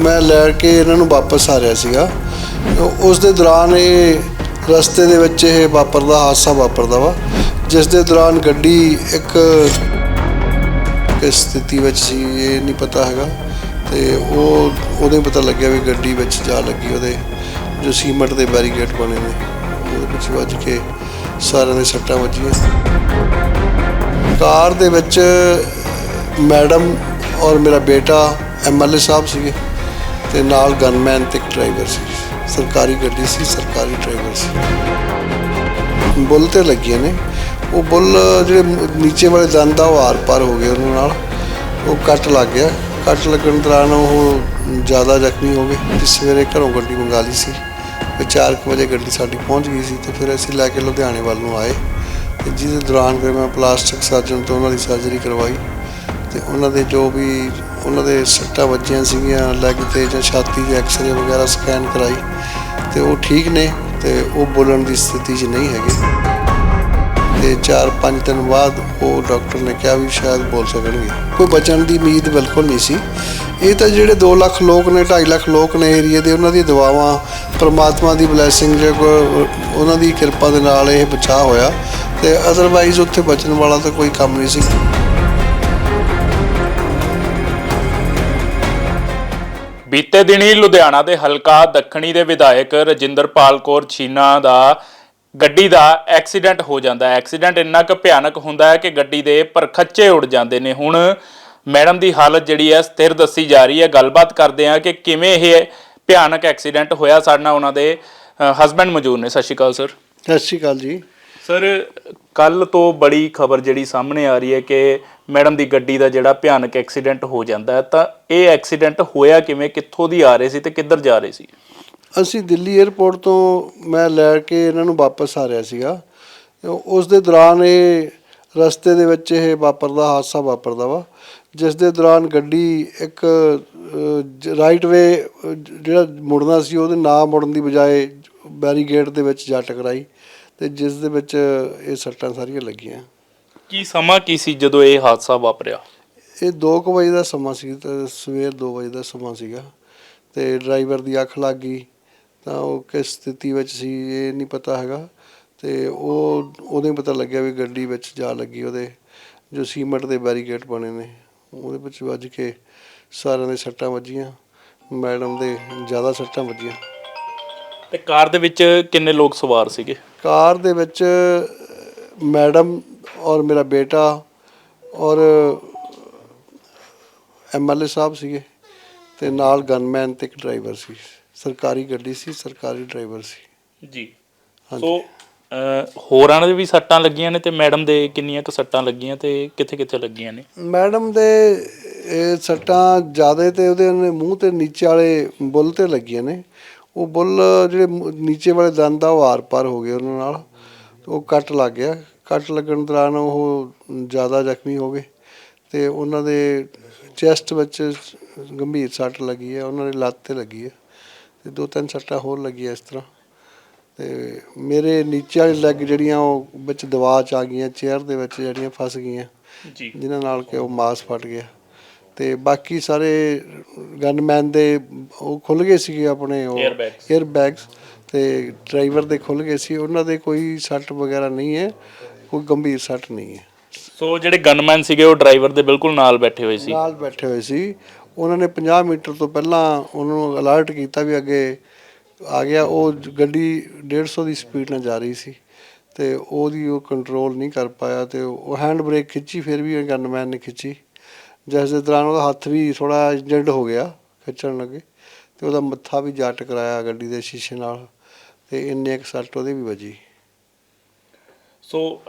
ਮੈਂ ਲੈ ਕੇ ਇਹਨਾਂ ਨੂੰ ਵਾਪਸ ਆ ਰਿਹਾ ਸੀਗਾ। ਉਸ ਦੇ ਦੌਰਾਨ ਇਹ ਰਸਤੇ ਦੇ ਵਿੱਚ ਇਹ ਵਾਪਰਦਾ ਹਾਦਸਾ ਵਾਪਰਦਾ ਵਾ, ਜਿਸ ਦੇ ਦੌਰਾਨ ਗੱਡੀ ਇੱਕ ਕਿਸ ਸਥਿਤੀ ਵਿੱਚ ਸੀ ਇਹ ਨਹੀਂ ਪਤਾ ਹੈਗਾ। ਤੇ ਉਹ, ਉਹਦੇ ਪਤਾ ਲੱਗਿਆ ਵੀ ਗੱਡੀ ਵਿੱਚ ਜਾ ਲੱਗੀ ਉਹਦੇ, ਜੋ ਸੀਮੈਂਟ ਦੇ ਬੈਰੀਗੇਟ ਬਣੇ ਨੇ। ਉਹਦੇ ਵਿੱਚ ਵੱਜ ਕੇ ਸਾਰਿਆਂ ਦੇ ਸੱਟਾਂ ਵੱਜੀਆਂ। ਕਾਰ ਦੇ ਵਿੱਚ ਮੈਡਮ ਔਰ ਮੇਰਾ ਬੇਟਾ ਐਮਐਲਏ ਸਾਹਿਬ ਸੀਗੇ। ਤੇ ਨਾਲ ਗਨਮੈਨ ਤੇ ਡਰਾਈਵਰ ਸੀ। ਸਰਕਾਰੀ ਗੱਡੀ ਸੀ, ਸਰਕਾਰੀ ਡਰਾਈਵਰ ਸੀ। ਬੁੱਲ ਤੇ ਲੱਗੀਆਂ ਨੇ। ਉਹ ਬੁੱਲ ਜਿਹੜੇ ਨੀਚੇ ਵਾਲੇ ਦੰਦ ਆ, ਉਹ ਆਰ ਪਾਰ ਹੋ ਗਏ ਉਹਨਾਂ ਨਾਲ। ਉਹ ਕੱਟ ਲੱਗ ਗਿਆ। ਕੱਟ ਲੱਗਣ ਦੌਰਾਨ ਉਹ ਜ਼ਿਆਦਾ ਜ਼ਖਮੀ ਹੋ ਗਏ ਤੇ ਸਵੇਰੇ ਘਰੋਂ ਗੱਡੀ ਮੰਗਾ ਲਈ ਸੀ। ਤੇ ਚਾਰ ਕੁ ਵਜੇ ਗੱਡੀ ਸਾਡੀ ਪਹੁੰਚ ਗਈ ਸੀ ਤੇ ਫਿਰ ਅਸੀਂ ਲੈ ਕੇ ਲੁਧਿਆਣੇ ਵੱਲ ਨੂੰ ਆਏ। ਤੇ ਜਿਹਦੇ ਦੌਰਾਨ ਫਿਰ ਮੈਂ ਪਲਾਸਟਿਕ ਸਰਜਨ ਤੋਂ ਉਹਨਾਂ ਦੀ ਸਰਜਰੀ ਕਰਵਾਈ। ਤੇ ਉਹਨਾਂ ਦੇ ਜੋ ਵੀ ਉਹਨਾਂ ਦੇ ਸੱਟਾਂ ਵੱਜੀਆਂ ਸੀਗੀਆਂ ਲੈਗ ਤੇ ਜਾਂ ਛਾਤੀ ਦੇ ਐਕਸਰੇ ਵਗੈਰਾ ਸਕੈਨ ਕਰਾਈ ਤੇ ਉਹ ਠੀਕ ਨੇ ਤੇ ਉਹ ਬੋਲਣ ਦੀ ਸਥਿਤੀ 'ਚ ਨਹੀਂ ਹੈਗੇ। ਤੇ 4-5 ਦਿਨ ਬਾਅਦ ਉਹ ਡਾਕਟਰ ਨੇ ਕਿਹਾ ਵੀ ਸ਼ਾਇਦ ਬੋਲ ਸਕਣਗੇ। ਕੋਈ ਬਚਣ ਦੀ ਉਮੀਦ ਬਿਲਕੁਲ ਨਹੀਂ ਸੀ। ਇਹ ਤਾਂ ਜਿਹੜੇ 2 ਲੱਖ ਲੋਕ ਨੇ 2.5 ਲੱਖ ਲੋਕ ਨੇ ਏਰੀਆ ਦੇ, ਉਹਨਾਂ ਦੀ ਦੁਆਵਾਂ ਪ੍ਰਮਾਤਮਾ ਦੀ ਬਲੇਸਿੰਗ ਜੇ ਉਹਨਾਂ ਦੀ ਕਿਰਪਾ ਦੇ ਨਾਲ ਇਹ ਬਚਾਅ ਹੋਇਆ ਤੇ ਅਦਰਵਾਈਜ਼ ਉੱਥੇ ਬਚਣ ਵਾਲਾ ਤਾਂ ਕੋਈ ਕੰਮ ਨਹੀਂ ਸੀ। ਬੀਤੇ ਦਿਨੀ ਲੁਧਿਆਣਾ ਦੇ ਹਲਕਾ ਦੱਖਣੀ ਦੇ ਵਿਧਾਇਕ ਰਜਿੰਦਰਪਾਲ ਕੌਰ ਛੀਨਾ ਦਾ ਗੱਡੀ ਦਾ ਐਕਸੀਡੈਂਟ ਹੋ ਜਾਂਦਾ ਹੈ। ਐਕਸੀਡੈਂਟ ਇੰਨਾ ਕੁ ਭਿਆਨਕ ਹੁੰਦਾ ਹੈ ਕਿ ਗੱਡੀ ਦੇ ਪਰਖੱਚੇ ਉੱਡ ਜਾਂਦੇ ਨੇ। ਹੁਣ ਮੈਡਮ ਦੀ ਹਾਲਤ ਜਿਹੜੀ ਹੈ ਸਥਿਰ ਦੱਸੀ ਜਾ ਰਹੀ ਹੈ। ਗੱਲਬਾਤ ਕਰਦੇ ਹਾਂ ਕਿ ਕਿਵੇਂ ਇਹ ਭਿਆਨਕ ਐਕਸੀਡੈਂਟ ਹੋਇਆ। ਸਾਡੇ ਨਾਲ ਉਹਨਾਂ ਦੇ ਹਸਬੰਡ ਮੌਜੂਦ ਨੇ। ਸਤਿ ਸ਼੍ਰੀ ਅਕਾਲ ਸਰ। ਸਤਿ ਸ਼੍ਰੀ ਅਕਾਲ ਜੀ। ਸਰ ਕੱਲ ਤੋਂ ਬੜੀ ਖਬਰ ਜਿਹੜੀ ਸਾਹਮਣੇ ਆ ਰਹੀ ਹੈ ਕਿ ਮੈਡਮ ਦੀ ਗੱਡੀ ਦਾ ਜਿਹੜਾ ਭਿਆਨਕ ਐਕਸੀਡੈਂਟ ਹੋ ਜਾਂਦਾ ਤਾਂ ਇਹ ਐਕਸੀਡੈਂਟ ਹੋਇਆ ਕਿਵੇਂ, ਕਿੱਥੋਂ ਦੀ ਆ ਰਹੇ ਸੀ ਤੇ ਕਿੱਧਰ ਜਾ ਰਹੇ ਸੀ? ਅਸੀਂ ਦਿੱਲੀ 에ਅਰਪੋਰਟ ਤੋਂ ਮੈਂ ਲੈ ਕੇ ਇਹਨਾਂ ਨੂੰ ਵਾਪਸ ਆ ਰਿਹਾ ਸੀਗਾ। ਉਸ ਦੇ ਦੌਰਾਨ ਇਹ ਰਸਤੇ ਦੇ ਵਿੱਚ ਇਹ ਵਾਪਰਦਾ ਹਾਦਸਾ ਵਾਪਰਦਾ ਵਾ, ਜਿਸ ਦੇ ਦੌਰਾਨ ਗੱਡੀ ਇੱਕ ਰਾਈਟ ਵੇ ਜਿਹੜਾ ਮੁੜਨਾ ਸੀ ਉਹਦੇ ਨਾ ਮੁੜਨ ਦੀ ਬਜਾਏ ਬੈਰੀਗੇਡ ਦੇ ਵਿੱਚ ਜਾ ਟਕਰਾਈ ਤੇ ਜਿਸ ਦੇ ਵਿੱਚ ਇਹ ਸੱਟਾਂ ਸਾਰੀਆਂ ਲੱਗੀਆਂ। ਕੀ ਸਮਾਂ ਕੀ ਸੀ ਜਦੋਂ ਇਹ ਹਾਦਸਾ ਵਾਪਰਿਆ? ਇਹ 2 ਵਜੇ ਦਾ ਸਮਾਂ ਸੀ ਤੇ ਸਵੇਰ 2 ਵਜੇ ਦਾ ਸਮਾਂ ਸੀਗਾ। ਤੇ ਡਰਾਈਵਰ ਦੀ ਅੱਖ ਲੱਗ ਗਈ ਤਾਂ ਉਹ ਕਿਸ ਸਥਿਤੀ ਵਿੱਚ ਸੀ ਇਹ ਨਹੀਂ ਪਤਾ ਹੈਗਾ। ਤੇ ਉਹ ਉਹਦੇ ਪਤਾ ਲੱਗਿਆ ਵੀ ਗੱਡੀ ਵਿੱਚ ਜਾ ਲੱਗੀ ਉਹਦੇ ਜੋ ਸੀਮੈਂਟ ਦੇ ਬੈਰੀਕੇਡ ਬਣੇ ਨੇ। ਉਹਦੇ ਵਿੱਚ ਵੱਜ ਕੇ ਸਾਰਿਆਂ ਦੇ ਸੱਟਾਂ ਵੱਜੀਆਂ ਮੈਡਮ ਦੇ ਜ਼ਿਆਦਾ ਸੱਟਾਂ ਵੱਜੀਆਂ। ਤੇ ਕਾਰ ਦੇ ਵਿੱਚ ਕਿੰਨੇ ਲੋਕ ਸਵਾਰ ਸੀਗੇ? ਕਾਰ ਦੇ ਵਿੱਚ ਮੈਡਮ ਔਰ ਮੇਰਾ ਬੇਟਾ ਔਰ ਐਮਐਲਏ ਸਾਹਿਬ ਸੀਗੇ ਤੇ ਨਾਲ ਗਨਮੈਨ ਤੇ ਇੱਕ ਡਰਾਈਵਰ ਸੀ। ਸਰਕਾਰੀ ਗੱਡੀ ਸੀ ਸਰਕਾਰੀ ਡਰਾਈਵਰ ਸੀ। ਜੀ। ਹਾਂਜੀ। ਸੋ ਅਹ, ਹੋਰਾਂ ਦੇ ਵੀ ਸੱਟਾਂ ਲੱਗੀਆਂ ਨੇ ਤੇ ਮੈਡਮ ਦੇ ਕਿੰਨੀਆਂ ਕੁ ਸੱਟਾਂ ਲੱਗੀਆਂ ਤੇ ਕਿੱਥੇ ਕਿੱਥੇ ਲੱਗੀਆਂ ਨੇ? ਮੈਡਮ ਦੇ ਇਹ ਸੱਟਾਂ ਜ਼ਿਆਦਾ ਤੇ ਉਹਦੇ ਨੇ ਮੂੰਹ ਤੇ ਨੀਚੇ ਵਾਲੇ ਬੁੱਲ ਤੇ ਲੱਗੀਆਂ ਨੇ। ਉਹ ਬੁੱਲ ਜਿਹੜੇ ਮੂੰਹ- ਨੀਚੇ ਵਾਲੇ ਦੰਦ ਆ ਉਹ ਆਰ ਪਾਰ ਹੋ ਗਏ ਉਹਨਾਂ ਨਾਲ। ਉਹ ਕੱਟ ਲੱਗ ਗਿਆ। ਕੱਟ ਲੱਗਣ ਦੌਰਾਨ ਉਹ ਜ਼ਿਆਦਾ ਜ਼ਖਮੀ ਹੋ ਗਏ ਤੇ ਉਹਨਾਂ ਦੇ ਚੈਸਟ ਵਿੱਚ ਗੰਭੀਰ ਸੱਟ ਲੱਗੀ ਹੈ ਉਹਨਾਂ ਦੇ ਲੱਤ ਤੇ ਲੱਗੀ ਹੈ ਤੇ ਦੋ ਤਿੰਨ ਸੱਟਾਂ ਹੋਰ ਲੱਗੀਆਂ ਇਸ ਤਰ੍ਹਾਂ। ਤੇ ਮੇਰੇ ਨੀਚੇ ਵਾਲੀ ਲੈਗ ਜਿਹੜੀਆਂ ਉਹ ਵਿੱਚ ਦਬਾਅ ਚ ਆ ਗਈਆਂ ਚੇਅਰ ਦੇ ਵਿੱਚ ਜਿਹੜੀਆਂ ਫਸ ਗਈਆਂ ਜੀ। ਜਿਨ੍ਹਾਂ ਨਾਲ ਕਿ ਉਹ ਮਾਸ ਫਟ ਗਿਆ। ਤੇ ਬਾਕੀ ਸਾਰੇ ਗਨਮੈਨ ਦੇ ਉਹ ਖੁੱਲ ਗਏ ਸੀਗੇ ਆਪਣੇ ਉਹ। 에ਅਰ ਬੈਗਸ ਤੇ ਡਰਾਈਵਰ ਦੇ ਖੁੱਲ ਗਏ ਸੀ। ਉਹਨਾਂ ਦੇ ਕੋਈ ਸੱਟ ਵਗੈਰਾ ਨਹੀਂ ਹੈ। ਕੋਈ ਗੰਭੀਰ ਸੱਟ ਨਹੀਂ ਹੈ। ਸੋ ਜਿਹੜੇ ਗਨਮੈਨ ਸੀਗੇ ਉਹ ਡਰਾਈਵਰ ਦੇ ਬਿਲਕੁਲ ਨਾਲ ਬੈਠੇ ਹੋਏ ਸੀ। ਨਾਲ ਬੈਠੇ ਹੋਏ ਸੀ। ਉਹਨਾਂ ਨੇ 50 ਮੀਟਰ ਤੋਂ ਪਹਿਲਾਂ ਉਹਨੂੰ ਅਲਰਟ ਕੀਤਾ ਵੀ ਅੱਗੇ ਆ ਗਿਆ। ਉਹ ਗੱਡੀ 150 ਦੀ ਸਪੀਡ ਨਾਲ ਜਾ ਰਹੀ ਸੀ ਤੇ ਉਹਦੀ ਉਹ ਕੰਟਰੋਲ ਨਹੀਂ ਕਰ ਪਾਇਆ ਤੇ ਉਹ ਹੈਂਡ ਬ੍ਰੇਕ ਖਿੱਚੀ ਫਿਰ ਵੀ ਗਨਮੈਨ ਨੇ ਖਿੱਚੀ। ਜਿਸ ਦੇ ਦੌਰਾਨ ਉਹਦਾ ਹੱਥ ਵੀ ਥੋੜਾ ਇੰਜਰਡ ਹੋ ਗਿਆ ਖਿੱਚਣ ਲੱਗੇ ਤੇ ਉਹਦਾ ਮੱਥਾ ਵੀ ਜਾ ਟਕਰਾਇਆ ਗੱਡੀ ਦੇ ਸ਼ੀਸ਼ੇ ਨਾਲ ਤੇ ਇੰਨੇ ਕੁ ਸੱਟ ਉਹਦੇ ਵੀ ਵੱਜੀ। ਸੋ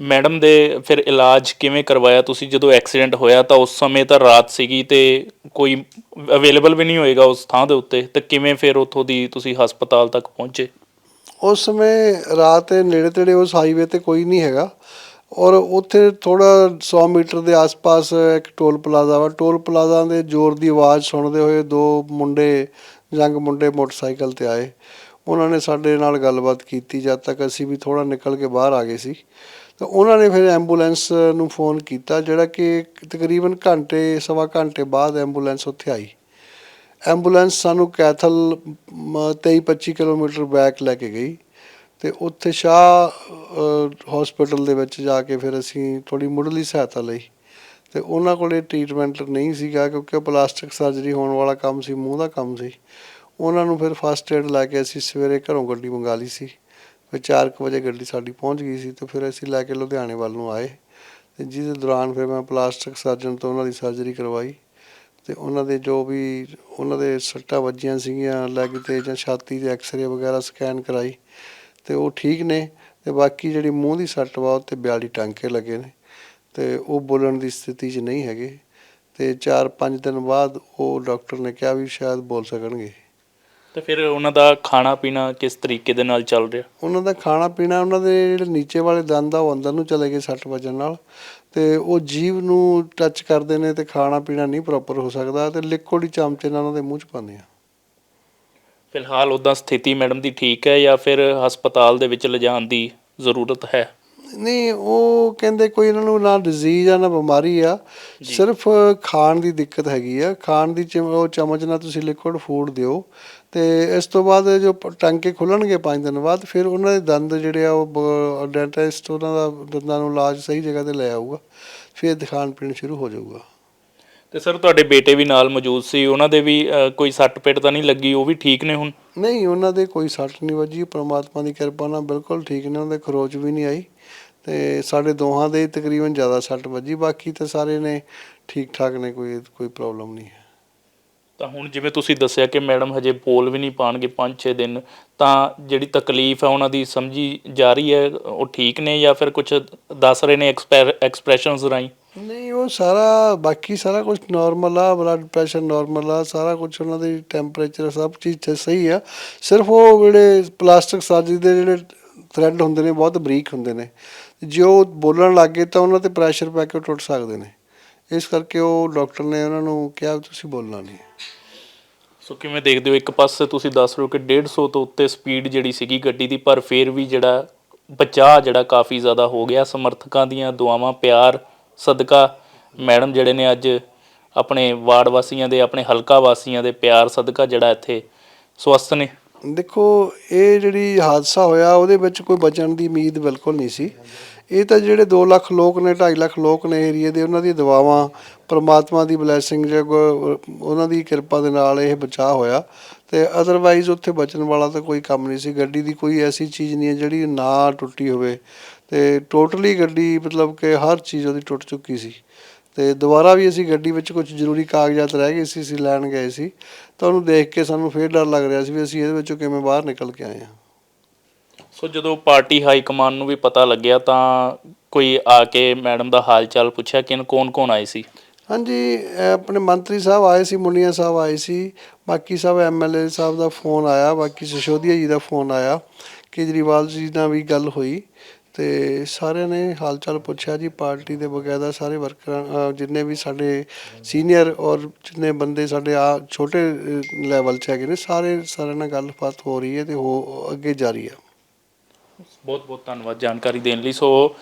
ਮੈਡਮ ਦੇ ਫਿਰ ਇਲਾਜ ਕਿਵੇਂ ਕਰਵਾਇਆ? ਤੁਸੀਂ ਜਦੋਂ ਐਕਸੀਡੈਂਟ ਹੋਇਆ ਤਾਂ ਉਸ ਸਮੇਂ ਤਾਂ ਰਾਤ ਸੀਗੀ ਤੇ ਕੋਈ ਅਵੇਲੇਬਲ ਵੀ ਨਹੀਂ ਹੋਏਗਾ ਉਸ ਥਾਂ ਦੇ ਉੱਤੇ। ਤਾਂ ਕਿਵੇਂ ਫਿਰ ਉੱਥੋਂ ਦੀ ਤੁਸੀਂ ਹਸਪਤਾਲ ਤੱਕ ਪਹੁੰਚੇ? ਉਸ ਸਮੇਂ ਰਾਤ ਦੇ ਨੇੜੇ ਤੇੜੇ ਉਸ ਹਾਈਵੇ ਤੇ ਕੋਈ ਨਹੀਂ ਹੈਗਾ। ਔਰ ਉੱਥੇ ਥੋੜਾ 100 ਮੀਟਰ ਦੇ ਆਸ-ਪਾਸ ਇੱਕ ਟੋਲ ਪਲਾਜ਼ਾ ਵਾ। ਟੋਲ ਪਲਾਜ਼ਾ ਦੇ ਜ਼ੋਰ ਦੀ ਆਵਾਜ਼ ਸੁਣਦੇ ਹੋਏ ਦੋ ਮੁੰਡੇ, ਜੰਗ ਮੁੰਡੇ ਮੋਟਰਸਾਈਕਲ ਤੇ ਆਏ। ਉਹਨਾਂ ਨੇ ਸਾਡੇ ਨਾਲ ਗੱਲਬਾਤ ਕੀਤੀ, ਜਦ ਤੱਕ ਅਸੀਂ ਵੀ ਥੋੜਾ ਨਿਕਲ ਕੇ ਬਾਹਰ ਆ ਗਏ ਸੀ। ਤਾਂ ਉਹਨਾਂ ਨੇ ਫਿਰ ਐਂਬੂਲੈਂਸ ਨੂੰ ਫੋਨ ਕੀਤਾ, ਜਿਹੜਾ ਕਿ ਤਕਰੀਬਨ ਘੰਟੇ, ਸਵਾ ਘੰਟੇ ਬਾਅਦ ਐਂਬੂਲੈਂਸ ਉੱਥੇ ਆਈ। ਐਂਬੂਲੈਂਸ ਸਾਨੂੰ ਕੈਥਲ 23-25 ਕਿਲੋਮੀਟਰ ਬੈਕ ਲੈ ਕੇ ਗਈ ਤੇ ਉੱਥੇ ਸ਼ਾਹ ਹਸਪੀਟਲ ਦੇ ਵਿੱਚ ਜਾ ਕੇ ਫਿਰ ਅਸੀਂ ਥੋੜੀ ਮੁੱਢਲੀ ਸਹਾਇਤਾ ਲਈ। ਤੇ ਉਹਨਾਂ ਕੋਲੇ ਟ੍ਰੀਟਮੈਂਟ ਨਹੀਂ ਸੀਗਾ ਕਿਉਂਕਿ ਉਹ ਪਲਾਸਟਿਕ ਸਰਜਰੀ ਹੋਣ ਵਾਲਾ ਕੰਮ ਸੀ, ਮੂੰਹ ਦਾ ਕੰਮ ਸੀ। ਉਹਨਾਂ ਨੂੰ ਫਿਰ ਫਸਟ ਏਡ ਲੈ ਕੇ ਅਸੀਂ ਸਵੇਰੇ ਘਰੋਂ ਗੱਡੀ ਮੰਗਾ ਲਈ ਸੀ। ਫਿਰ 4 ਵਜੇ ਗੱਡੀ ਸਾਡੀ ਪਹੁੰਚ ਗਈ ਸੀ ਤੇ ਫਿਰ ਅਸੀਂ ਲੈ ਕੇ ਲੁਧਿਆਣੇ ਵੱਲ ਨੂੰ ਆਏ। ਤੇ ਜਿਹਦੇ ਦੌਰਾਨ ਫਿਰ ਮੈਂ ਪਲਾਸਟਿਕ ਸਰਜਨ ਤੋਂ ਉਹਨਾਂ ਦੀ ਸਰਜਰੀ ਕਰਵਾਈ ਤੇ ਉਹਨਾਂ ਦੇ ਜੋ ਵੀ ਉਹਨਾਂ ਦੇ ਸੱਟਾਂ ਵੱਜੀਆਂ ਸੀਗੀਆਂ ਲੈਗ ਤੇ ਜਾਂ ਛਾਤੀ ਦੇ ਐਕਸ-ਰੇ ਵਗੈਰਾ ਸਕੈਨ ਕਰਾਈ ਤੇ ਉਹ ਠੀਕ ਨੇ ਤੇ ਬਾਕੀ ਜਿਹੜੀ ਮੂੰਹ ਦੀ ਸੱਟ ਵਾ ਉਹ ਤੇ 42 ਟਾਂਕੇ ਲੱਗੇ ਨੇ ਤੇ ਉਹ ਬੋਲਣ ਦੀ ਸਥਿਤੀ 'ਚ ਨਹੀਂ ਹੈਗੇ ਤੇ 4-5 ਦਿਨ ਬਾਅਦ ਉਹ ਡਾਕਟਰ ਨੇ ਕਿਹਾ ਵੀ ਸ਼ਾਇਦ ਬੋਲ ਸਕਣਗੇ। ਤੇ ਫਿਰ ਉਹਨਾਂ ਦਾ ਖਾਣਾ ਪੀਣਾ ਕਿਸ ਤਰੀਕੇ ਦੇ ਨਾਲ ਚੱਲ ਰਿਹਾ? ਉਹਨਾਂ ਦਾ ਖਾਣਾ ਪੀਣਾ ਉਹਨਾਂ ਦੇ ਜਿਹੜੇ ਨੀਚੇ ਵਾਲੇ ਦੰਦ ਆ ਉਹ ਅੰਦਰ ਨੂੰ ਚਲੇ ਗਏ ਸੱਟ ਵੱਜਣ ਨਾਲ ਤੇ ਉਹ ਜੀਵ ਨੂੰ ਟੱਚ ਕਰਦੇ ਨੇ ਤੇ ਖਾਣਾ ਪੀਣਾ ਨਹੀਂ ਪ੍ਰੋਪਰ ਹੋ ਸਕਦਾ ਤੇ ਲਿਕੁਇਡ ਹੀ ਚਮਚੇ ਨਾਲ ਉਹਨਾਂ ਦੇ ਮੂੰਹ 'ਚ ਪਾਉਂਦੇ ਆ। ਫਿਲਹਾਲ ਉਦਾਂ ਸਥਿਤੀ ਮੈਡਮ ਦੀ ਠੀਕ ਹੈ ਜਾਂ ਫਿਰ ਹਸਪਤਾਲ ਦੇ ਵਿੱਚ ਲਿਜਾਣ ਦੀ ਜ਼ਰੂਰਤ ਹੈ? ਨਹੀਂ ਉਹ ਕਹਿੰਦੇ ਕੋਈ ਇਹਨਾਂ ਨੂੰ ਨਾ ਡਿਜ਼ੀਜ਼ ਆ ਨਾ ਬਿਮਾਰੀ ਆ ਸਿਰਫ ਖਾਣ ਦੀ ਦਿੱਕਤ ਹੈਗੀ ਆ। ਖਾਣ ਦੀ ਚਮ- ਉਹ ਚਮਚ ਨਾਲ ਤੁਸੀਂ ਲਿਕੁਇਡ ਫੂਡ ਦਿਓ ਤੇ ਇਸ ਤੋਂ ਬਾਅਦ ਜੋ ਪ- ਟਾਂਕੇ ਖੁੱਲਣਗੇ 5 ਦਿਨ ਬਾਅਦ ਫਿਰ ਉਹਨਾਂ ਦੇ ਦੰਦ ਜਿਹੜੇ ਆ ਉਹ ਡੈਂਟਿਸਟ ਉਹਨਾਂ ਦਾ ਦੰਦਾਂ ਨੂੰ ਇਲਾਜ ਸਹੀ ਜਗ੍ਹਾ ਤੇ ਲੈ ਆਊਗਾ ਫਿਰ ਦਿਖਾਣ ਪੀਣ ਸ਼ੁਰੂ ਹੋ ਜਾਊਗਾ। ਤੇ ਸਰ ਤੁਹਾਡੇ ਬੇਟੇ ਵੀ ਨਾਲ ਮੌਜੂਦ ਸੀ ਉਹਨਾਂ ਦੇ ਵੀ ਅ, ਕੋਈ ਸੱਟ ਪਿੱਟ ਤਾਂ ਨਹੀਂ ਲੱਗੀ ਉਹ ਵੀ ਠੀਕ ਨੇ ਹੁਣ? ਨਹੀਂ ਉਹਨਾਂ ਦੇ ਕੋਈ ਸੱਟ ਨਹੀਂ ਵੱਜੀ ਪ੍ਰਮਾਤਮਾ ਦੀ ਕਿਰਪਾ ਨਾਲ ਬਿਲਕੁਲ ਠੀਕ ਨੇ ਉਹਨਾਂ ਦੇ ਖਰੋਚ ਵੀ ਨਹੀਂ ਆਈ। ਤੇ ਸਾਡੇ ਦੋਹਾਂ ਦੇ ਤਕਰੀਬਨ ਜ਼ਿਆਦਾ ਸੱਟ ਵੱਜੀ ਬਾਕੀ ਤਾਂ ਸਾਰੇ ਨੇ ਠੀਕ ਠਾਕ ਨੇ ਕੋਈ ਕੋਈ ਪ੍ਰੋਬਲਮ ਨਹੀਂ ਹੈ। ਤਾਂ ਹੁਣ ਜਿਵੇਂ ਤੁਸੀਂ ਦੱਸਿਆ ਕਿ ਮੈਡਮ ਹਜੇ ਬੋਲ ਵੀ ਨਹੀਂ ਪਾਣਗੇ 5-6 ਦਿਨ, ਤਾਂ ਜਿਹੜੀ ਤਕਲੀਫ ਹੈ ਉਹਨਾਂ ਦੀ ਸਮਝੀ ਜਾ ਰਹੀ ਹੈ, ਉਹ ਠੀਕ ਨੇ ਜਾਂ ਫਿਰ ਕੁਝ ਦੱਸ ਰਹੇ ਨੇ ਐਕਸਪ੍ਰੈਸ਼ਨਸ ਰਾਹੀਂ? ਨਹੀਂ, ਉਹ ਸਾਰਾ, ਬਾਕੀ ਸਾਰਾ ਕੁਝ ਨਾਰਮਲ ਆ ਬਲੱਡ ਪ੍ਰੈਸ਼ਰ ਨਾਰਮਲ ਆ, ਸਾਰਾ ਕੁਝ ਉਹਨਾਂ ਦੀ ਟੈਂਪਰੇਚਰ ਸਭ ਚੀਜ਼ ਤੇ ਸਹੀ ਆ। ਸਿਰਫ ਉਹ ਜਿਹੜੇ ਪਲਾਸਟਿਕ ਸਰਜਰੀ ਦੇ ਜਿਹੜੇ ਥ੍ਰੈਡ ਹੁੰਦੇ ਨੇ, ਬਹੁਤ ਬਰੀਕ ਹੁੰਦੇ ਨੇ। ਜੇ ਉਹ ਬੋਲਣ ਲੱਗੇ ਤਾਂ ਉਹਨਾਂ ਤੇ ਪ੍ਰੈਸ਼ਰ ਪੈ ਕੇ ਉਹ ਟੁੱਟ ਸਕਦੇ ਨੇ। ਇਸ ਕਰਕੇ ਉਹ ਡਾਕਟਰ ਨੇ ਉਹਨਾਂ ਨੂੰ ਕਿਹਾ ਵੀ ਤੁਸੀਂ ਬੋਲਣਾ ਨਹੀਂ। ਸੋ ਕਿਵੇਂ ਦੇਖਦੇ ਹੋ? ਇੱਕ ਪਾਸੇ ਤੁਸੀਂ ਦੱਸ ਰਹੇ ਹੋ ਕਿ 150 ਤੋਂ ਉੱਤੇ ਸਪੀਡ ਜਿਹੜੀ ਸੀਗੀ ਗੱਡੀ ਦੀ ਪਰ ਫਿਰ ਵੀ ਜਿਹੜਾ ਬਚਾਅ ਜਿਹੜਾ ਕਾਫੀ ਜ਼ਿਆਦਾ ਹੋ ਗਿਆ। ਸਮਰਥਕਾਂ ਦੀਆਂ ਦੁਆਵਾਂ ਪਿਆਰ ਸਦਕਾ ਮੈਡਮ ਜਿਹੜੇ ਨੇ ਅੱਜ ਆਪਣੇ ਵਾਰਡ ਵਾਸੀਆਂ ਦੇ ਆਪਣੇ ਹਲਕਾ ਵਾਸੀਆਂ ਦੇ ਪਿਆਰ ਸਦਕਾ ਜਿਹੜਾ ਇੱਥੇ ਸਵਸਥ ਨੇ। ਦੇਖੋ ਇਹ ਜਿਹੜੀ ਹਾਦਸਾ ਹੋਇਆ ਉਹਦੇ ਵਿੱਚ ਕੋਈ ਬਚਣ ਦੀ ਉਮੀਦ ਬਿਲਕੁਲ ਨਹੀਂ ਸੀ। ਇਹ ਤਾਂ ਜਿਹੜੇ 2 ਲੱਖ ਲੋਕ ਨੇ 2.5 ਲੱਖ ਲੋਕ ਨੇ ਏਰੀਏ ਦੇ, ਉਹਨਾਂ ਦੀ ਦੁਆਵਾਂ ਪਰਮਾਤਮਾ ਦੀ ਬਲੇਸਿੰਗ ਜੇ ਉਹਨਾਂ ਦੀ ਕਿਰਪਾ ਦੇ ਨਾਲ ਇਹ ਬਚਾਅ ਹੋਇਆ। ਤੇ ਅਦਰਵਾਈਜ਼ ਉੱਥੇ ਬਚਣ ਵਾਲਾ ਤਾਂ ਕੋਈ ਕੰਮ ਨਹੀਂ ਸੀ। ਗੱਡੀ ਦੀ ਕੋਈ ਐਸੀ ਚੀਜ਼ ਨਹੀਂ ਹੈ ਜਿਹੜੀ ਨਾ ਟੁੱਟੀ ਹੋਵੇ। ਤੇ ਟੋਟਲੀ ਗੱਡੀ ਮਤਲਬ ਕਿ ਹਰ ਚੀਜ਼ ਉਹਦੀ ਟੁੱਟ ਚੁੱਕੀ ਸੀ। ਤੇ ਦੁਬਾਰਾ ਵੀ ਅਸੀਂ ਗੱਡੀ ਵਿੱਚ ਕੁਝ ਜ਼ਰੂਰੀ ਕਾਗਜ਼ਾਤ ਰਹਿ ਗਏ ਸੀ, ਅਸੀਂ ਲੈਣ ਗਏ ਸੀ। ਤਾਂ ਉਹਨੂੰ ਦੇਖ ਕੇ ਸਾਨੂੰ ਫੇਰ ਡਰ ਲੱਗ ਰਿਹਾ ਸੀ ਵੀ ਅਸੀਂ ਇਹਦੇ ਵਿੱਚੋਂ ਕਿਵੇਂ ਬਾਹਰ ਨਿਕਲ ਕੇ ਆਏ ਹਾਂ। ਸੋ ਜਦੋਂ ਪਾਰਟੀ ਹਾਈ ਕਮਾਨ ਨੂੰ ਵੀ ਪਤਾ ਲੱਗਿਆ ਤਾਂ ਕੋਈ ਆ ਕੇ ਮੈਡਮ ਦਾ ਹਾਲ ਚਾਲ ਪੁੱਛਿਆ ਕਿ ਕੌਣ ਕੌਣ ਆਏ ਸੀ? ਹਾਂਜੀ ਆਪਣੇ ਮੰਤਰੀ ਸਾਹਿਬ ਆਏ ਸੀ, ਮੁੰਨੀਆ ਸਾਹਿਬ ਆਏ ਸੀ। ਬਾਕੀ ਸਭ ਐਮਐਲਏ ਸਾਹਿਬ ਦਾ ਫੋਨ ਆਇਆ, ਬਾਕੀ ਸਿਸੋਦੀਆ ਜੀ ਦਾ ਫੋਨ ਆਇਆ, ਕੇਜਰੀਵਾਲ ਜੀ ਨਾਲ ਵੀ ਗੱਲ ਹੋਈ। ਤੇ ਸਾਰਿਆਂ ਨੇ ਹਾਲ ਚਾਲ ਪੁੱਛਿਆ ਜੀ, ਪਾਰਟੀ ਦੇ ਬਕਾਇਦਾ ਸਾਰੇ ਵਰਕਰਾਂ ਜਿੰਨੇ ਵੀ ਸਾਡੇ ਸੀਨੀਅਰ ਔਰ ਜਿੰਨੇ ਬੰਦੇ ਸਾਡੇ ਆ ਛੋਟੇ ਲੈਵਲ 'ਚ ਹੈਗੇ ਨੇ, ਸਾਰੇ, ਸਾਰਿਆਂ ਨਾਲ ਗੱਲਬਾਤ ਹੋ ਰਹੀ ਹੈ ਤੇ ਹੋ, ਅੱਗੇ ਜਾਰੀ ਹੈ ਬਹੁਤ ਬਹੁਤ ਧੰਨਵਾਦ ਜਾਣਕਾਰੀ ਦੇਣ ਲਈ। ਸੋ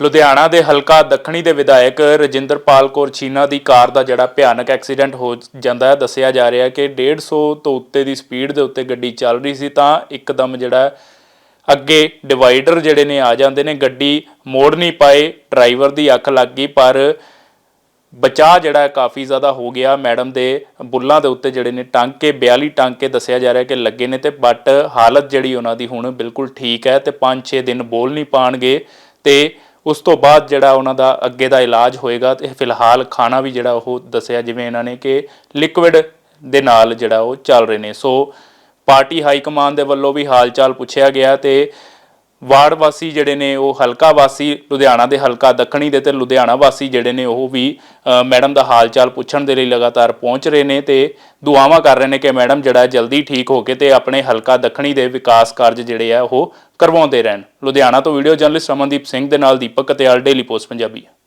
ਲੁਧਿਆਣਾ ਦੇ ਹਲਕਾ ਦੱਖਣੀ ਦੇ ਵਿਧਾਇਕ ਰਜਿੰਦਰਪਾਲ ਕੌਰ ਛੀਨਾ ਦੀ ਕਾਰ ਦਾ ਜਿਹੜਾ ਭਿਆਨਕ ਐਕਸੀਡੈਂਟ ਹੋ ਜਾਂਦਾ ਹੈ, ਦੱਸਿਆ ਜਾ ਰਿਹਾ ਹੈ ਕਿ 150 ਤੋਂ ਉੱਤੇ ਦੀ ਸਪੀਡ ਦੇ ਉੱਤੇ ਗੱਡੀ ਚੱਲ ਰਹੀ ਸੀ ਤਾਂ ਇੱਕਦਮ ਜਿਹੜਾ ਅੱਗੇ ਡਿਵਾਈਡਰ ਜਿਹੜੇ ਨੇ ਆ ਜਾਂਦੇ ਨੇ, ਗੱਡੀ ਮੋੜ ਨਹੀਂ ਪਾਏ, ਡਰਾਈਵਰ ਦੀ ਅੱਖ ਲੱਗ ਗਈ, ਪਰ ਬਚਾਅ ਜਿਹੜਾ ਹੈ ਕਾਫੀ ਜ਼ਿਆਦਾ ਹੋ ਗਿਆ। ਮੈਡਮ ਦੇ ਬੁੱਲਾਂ ਦੇ ਉੱਤੇ ਜਿਹੜੇ ਨੇ ਟਾਂਕੇ 42 ਟਾਂਕੇ ਦੱਸਿਆ ਜਾ ਰਿਹਾ ਕਿ ਲੱਗੇ ਨੇ ਤੇ ਬਟ ਹਾਲਤ ਜਿਹੜੀ ਉਹਨਾਂ ਦੀ ਹੁਣ ਬਿਲਕੁਲ ਠੀਕ ਹੈ ਤੇ 5-6 ਦਿਨ ਬੋਲ ਨਹੀਂ ਪਾਣਗੇ ਤੇ ਉਸ ਤੋਂ ਬਾਅਦ ਜਿਹੜਾ ਉਹਨਾਂ ਦਾ ਅੱਗੇ ਦਾ ਇਲਾਜ ਹੋਏਗਾ ਤੇ ਫਿਲਹਾਲ ਖਾਣਾ ਵੀ ਜਿਹੜਾ ਉਹ ਦੱਸਿਆ ਜਿਵੇਂ ਇਹਨਾਂ ਨੇ ਕਿ ਲਿਕੁਇਡ ਦੇ ਨਾਲ ਜਿਹੜਾ ਉਹ ਚੱਲ ਰਹੇ ਨੇ। ਸੋ ਪਾਰਟੀ ਹਾਈ ਕਮਾਨ ਦੇ ਵੱਲੋਂ ਵੀ ਹਾਲ ਚਾਲ ਪੁੱਛਿਆ ਗਿਆ ਤੇ ਵਾਰਡ ਵਾਸੀ ਜਿਹੜੇ ਨੇ ਉਹ ਹਲਕਾ ਵਾਸੀ, ਲੁਧਿਆਣਾ ਦੇ ਹਲਕਾ, ਦੱਖਣੀ ਦੇ ਤੇ ਲੁਧਿਆਣਾ ਵਾਸੀ ਜਿਹੜੇ ਨੇ ਉਹ ਵੀ ਮੈਡਮ ਦਾ ਹਾਲ ਚਾਲ ਪੁੱਛਣ ਦੇ ਲਈ ਲਗਾਤਾਰ ਪਹੁੰਚ ਰਹੇ ਨੇ ਤੇ ਦੁਆਵਾਂ ਕਰ ਰਹੇ ਨੇ ਕਿ ਮੈਡਮ ਜਿਹੜਾ ਜਲਦੀ ਠੀਕ ਹੋ ਕੇ ਤੇ ਆਪਣੇ ਹਲਕਾ ਦੱਖਣੀ ਦੇ ਵਿਕਾਸ ਕਾਰਜ ਜਿਹੜੇ ਆ ਉਹ ਕਰਵਾਉਂਦੇ ਰਹਿਣ। ਲੁਧਿਆਣਾ ਤੋਂ ਵੀਡੀਓ ਜਰਨਲਿਸਟ ਰਮਨਦੀਪ ਸਿੰਘ ਦੇ ਨਾਲ ਦੀਪਕ ਕਤਿਆਲ ਡੇਲੀ ਪੋਸਟ ਪੰਜਾਬੀ।